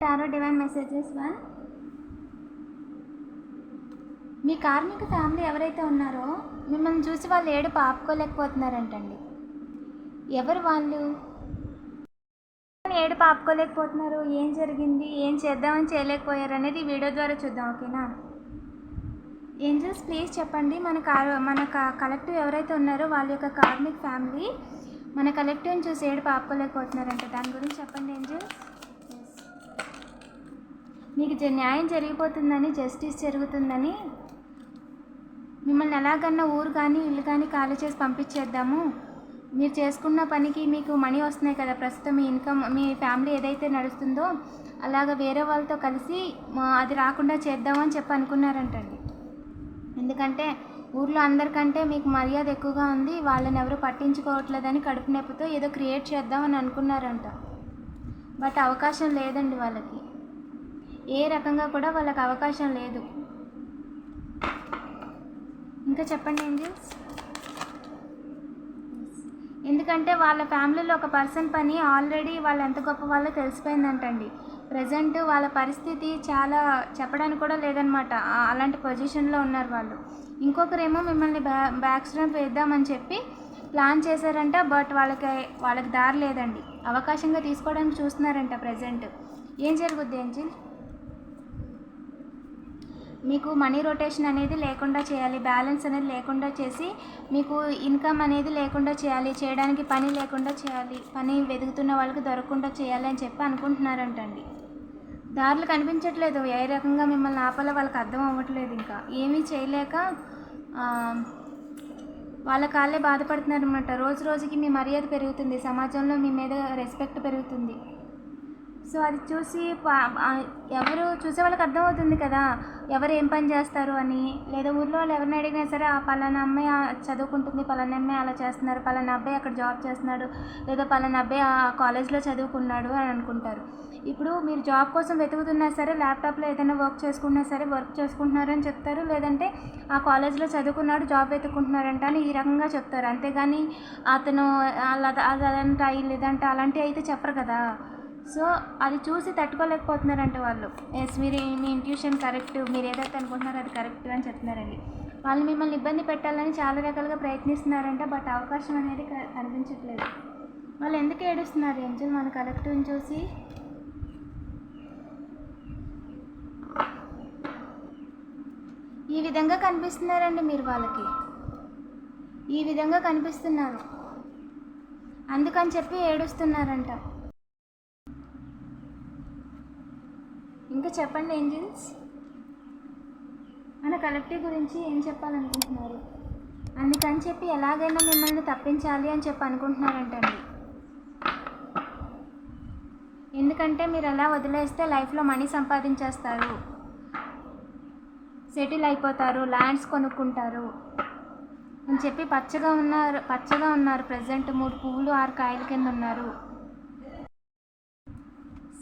Tarot divine messages one మీ కార్మిక family ఎవరైతే ఉన్నారో మిమ్మల్ని చూసి వాళ్ళు ఏడుపు ఆపుకోలేకపోతున్నారంటండి. ఎవరు వాళ్ళు? ఏడుపు ఆపుకోలేకపోతున్నారు ఏం జరిగింది ఏం చేద్దామని చేయలేకపోయారు అనేది వీడియో ద్వారా చూద్దాం ఓకేనా? ఏంజల్స్ ప్లీజ్ చెప్పండి మన కార్ మన కలెక్టివ్ ఎవరైతే ఉన్నారో వాళ్ళ యొక్క కార్మిక్ ఫ్యామిలీ మన కలెక్టివ్ని చూసి ఏడుపు ఆపుకోలేకపోతున్నారంట. దాని గురించి చెప్పండి ఏంజల్స్. మీకు న్యాయం జరిగిపోతుందని జస్టిస్ జరుగుతుందని మిమ్మల్ని ఎలాగన్నా ఊరు కానీ ఇల్లు కానీ ఖాళీ చేసి పంపించేద్దాము. మీరు చేసుకున్న పనికి మీకు మనీ వస్తున్నాయి కదా ప్రస్తుతం మీ ఇన్కమ్ మీ ఫ్యామిలీ ఏదైతే నడుస్తుందో అలాగ వేరే వాళ్ళతో కలిసి అది రాకుండా చేద్దామని చెప్పి అనుకున్నారంటండి. ఎందుకంటే ఊర్లో అందరికంటే మీకు మర్యాద ఎక్కువగా ఉంది వాళ్ళని ఎవరు పట్టించుకోవట్లేదని కడుపు నొప్పితో ఏదో క్రియేట్ చేద్దామని అనుకున్నారంట. బట్ అవకాశం లేదండి వాళ్ళకి. ఏ రకంగా కూడా వాళ్ళకి అవకాశం లేదు. ఇంకా చెప్పండి ఏంజిల్స్ ఎందుకంటే వాళ్ళ ఫ్యామిలీలో ఒక పర్సన్ పని ఆల్రెడీ వాళ్ళు ఎంత గొప్ప వాళ్ళో తెలిసిపోయిందంటండి. ప్రజెంట్ వాళ్ళ పరిస్థితి చాలా చెప్పడానికి కూడా లేదనమాట. అలాంటి పొజిషన్లో ఉన్నారు వాళ్ళు. ఇంకొకరేమో మిమ్మల్ని బ్యా బ్యాక్ స్ట్రాప్ వేద్దామని చెప్పి ప్లాన్ చేశారంట బట్ వాళ్ళకి వాళ్ళకి దారి లేదండి. అవకాశంగా తీసుకోవడానికి చూస్తున్నారంట ప్రజెంట్. ఏం జరుగుద్ది ఏంజిల్ మీకు మనీ రొటేషన్ అనేది లేకుండా చేయాలి. బ్యాలెన్స్ అనేది లేకుండా చేసి మీకు ఇన్కమ్ అనేది లేకుండా చేయాలి. చేయడానికి పని లేకుండా చేయాలి. పని వెతుకుతున్న వాళ్ళకి దొరకకుండా చేయాలి అని చెప్పి అనుకుంటున్నారంటండి. దారులు కనిపించట్లేదు. ఏ రకంగా మిమ్మల్ని ఆపాలో వాళ్ళకి అర్థం అవ్వట్లేదు ఇంకా. ఏమీ చేయలేక వాళ్ళ కాళ్ళే బాధపడుతున్నారు అనమాట రోజు రోజుకి మీ మర్యాద పెరుగుతుంది. సమాజంలో మీ మీద రెస్పెక్ట్ పెరుగుతుంది. సో అది చూసి ఎవరు చూసే వాళ్ళకి అర్థమవుతుంది కదా ఎవరు ఏం పని చేస్తారు అని. లేదా ఊర్లో వాళ్ళు ఎవరిని అడిగినా సరే ఆ పలానా అమ్మాయి చదువుకుంటుంది పలానా అమ్మాయి అలా చేస్తున్నారు పలానా అబ్బాయి అక్కడ జాబ్ చేస్తున్నాడు లేదా పలానా అబ్బాయి ఆ కాలేజ్లో చదువుకున్నాడు అని అనుకుంటారు. ఇప్పుడు మీరు జాబ్ కోసం వెతుకుతున్నా సరే ల్యాప్టాప్లో ఏదైనా వర్క్ చేసుకున్నా సరే వర్క్ చేసుకుంటున్నారని చెప్తారు. లేదంటే ఆ కాలేజ్లో చదువుకున్నాడు జాబ్ వెతుక్కుంటున్నారంట అని ఈ రకంగా చెప్తారు. అంతేగాని అతను అలా అదంట లేదంటే అలాంటివి అయితే చెప్పరు కదా. సో అది చూసి తట్టుకోలేకపోతున్నారంట వాళ్ళు. ఎస్ మీరు మీ ఇంట్యూషన్ కరెక్ట్ మీరు ఏదైతే అనుకుంటున్నారో అది కరెక్ట్ అని చెప్తున్నారండి. వాళ్ళు మిమ్మల్ని ఇబ్బంది పెట్టాలని చాలా రకాలుగా ప్రయత్నిస్తున్నారంట బట్ అవకాశం అనేది కనిపించట్లేదు. వాళ్ళు ఎందుకు ఏడుస్తున్నారు? ఏంజల్ మన కలెక్టివ్ని చూసి. ఈ విధంగా కనిపిస్తున్నారండి మీరు వాళ్ళకి. ఈ విధంగా కనిపిస్తున్నారు. అందుకని చెప్పి ఏడుస్తున్నారంట. ఇంకా చెప్పండి ఏంజిల్స్? మన కలెక్టివ్ గురించి ఏం చెప్పాలనుకుంటున్నారు? అందుకని చెప్పి ఎలాగైనా మిమ్మల్ని తప్పించాలి అని చెప్పి అనుకుంటున్నారంటండి. ఎందుకంటే మీరు అలా వదిలేస్తే లైఫ్లో మనీ సంపాదించేస్తారు. సెటిల్ అయిపోతారు ల్యాండ్స్ కొనుక్కుంటారు. అని చెప్పి పచ్చగా ఉన్నారు పచ్చగా ఉన్నారు ప్రజెంట్ మూడు పువ్వులు ఆరు కాయల కింద ఉన్నారు.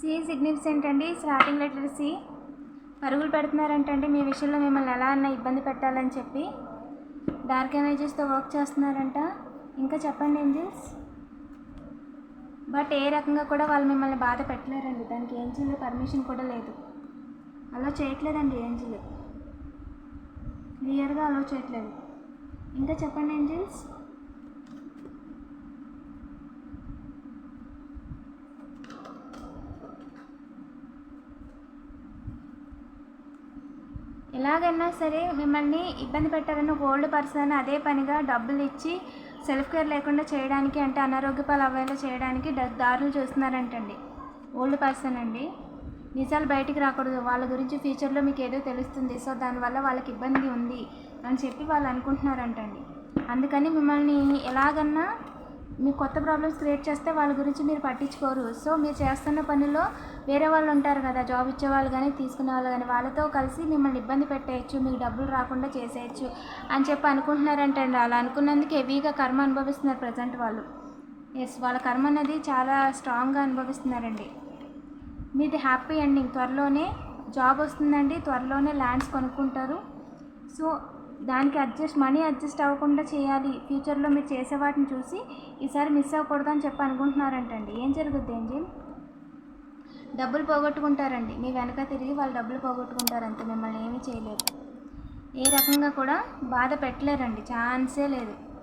సి సిగ్నిఫికెంట్ అండి. Starting letter C. పరుగులు పెడుతున్నారంటండి. మీ విషయంలో మిమ్మల్ని ఎలా అన్నా ఇబ్బంది పెట్టాలని చెప్పి. డార్క్ ఎనర్జీస్తో వర్క్ చేస్తున్నారంట. ఇంకా చెప్పండి ఏంజిల్స్. బట్ ఏ రకంగా కూడా వాళ్ళు మిమ్మల్ని బాధ పెట్టలేరండి. దానికి ఏంజిల్ పర్మిషన్ కూడా లేదు. అలా చేయట్లేదండి ఏంజిల్. క్లియర్గా అలో చేయట్లేదు. ఇంకా చెప్పండి ఏంజిల్స్. ఎలాగైనా సరే మిమ్మల్ని ఇబ్బంది పెట్టాలని ఓల్డ్ పర్సన్ అదే పనిగా డబ్బులు ఇచ్చి సెల్ఫ్ కేర్ లేకుండా చేయడానికి అంటే అనారోగ్య పాలు అవ్వేలా చేయడానికి దారులు చూస్తున్నారంటండి. ఓల్డ్ పర్సన్ అండి. నిజాలు బయటికి రాకూడదు. వాళ్ళ గురించి ఫ్యూచర్లో మీకు ఏదో తెలుస్తుంది. సో దానివల్ల వాళ్ళకి ఇబ్బంది ఉంది అని చెప్పి వాళ్ళు అనుకుంటున్నారంటండి. అందుకని మిమ్మల్ని ఎలాగన్నా మీకు కొత్త ప్రాబ్లమ్స్ క్రియేట్ చేస్తే వాళ్ళ గురించి మీరు పట్టించుకోరు. సో మీరు చేస్తున్న పనిలో వేరే వాళ్ళు ఉంటారు కదా జాబ్ ఇచ్చే వాళ్ళు కానీ తీసుకునే వాళ్ళు కానీ వాళ్ళతో కలిసి మిమ్మల్ని ఇబ్బంది పెట్టేయచ్చు మీకు డబ్బులు రాకుండా చేసేయచ్చు అని చెప్పి అనుకుంటున్నారంటండి. అలా అనుకున్నందుకు హెవీగా కర్మ అనుభవిస్తున్నారు ప్రజెంట్ వాళ్ళు. ఎస్ వాళ్ళ కర్మ అనేది చాలా స్ట్రాంగ్గా అనుభవిస్తున్నారండి. మీది హ్యాపీ ఎండింగ్ త్వరలోనే జాబ్ వస్తుందండి త్వరలోనే ల్యాండ్స్ కొనుక్కుంటారు. సో దానికి అడ్జస్ట్ మనీ అడ్జస్ట్ అవ్వకుండా చేయాలి. ఫ్యూచర్లో మీరు చేసే వాటిని చూసి ఈసారి మిస్ అవ్వకూడదు అని చెప్పి అనుకుంటున్నారంటండి. ఏం జరుగుద్ది ఏంజిల్? డబ్బులు పోగొట్టుకుంటారండి. మీ వెనక తిరిగి వాళ్ళు డబ్బులు పోగొట్టుకుంటారు అంతే. మిమ్మల్ని ఏమీ చేయలేరు. ఏ రకంగా కూడా బాధ పెట్టలేరండి. ఛాన్సే లేదు.